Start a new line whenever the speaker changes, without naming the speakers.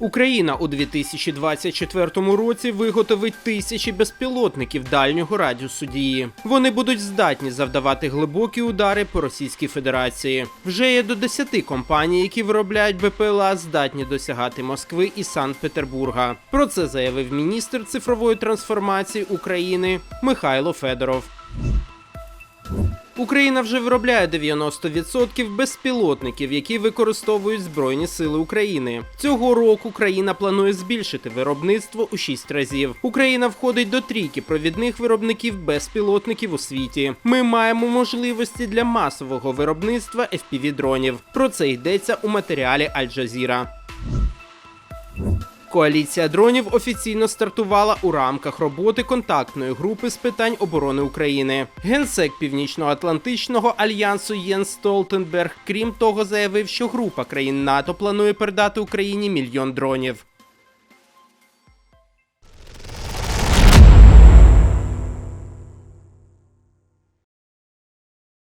Україна у 2024 році виготовить тисячі безпілотників дальнього радіусу дії. Вони будуть здатні завдавати глибокі удари по Російській Федерації. Вже є до 10 компаній, які виробляють БПЛА, здатні досягати Москви і Санкт-Петербурга. Про це заявив міністр цифрової трансформації України Михайло Федоров. Україна вже виробляє 90% безпілотників, які використовують Збройні Сили України. Цього року країна планує збільшити виробництво у 6 разів. Україна входить до трійки провідних виробників безпілотників у світі. Ми маємо можливості для масового виробництва FPV-дронів. Про це йдеться у матеріалі Аль-Джазіра. Коаліція дронів офіційно стартувала у рамках роботи контактної групи з питань оборони України. Генсек Північно-Атлантичного альянсу Єнс Столтенберг, крім того, заявив, що група країн НАТО планує передати Україні мільйон дронів.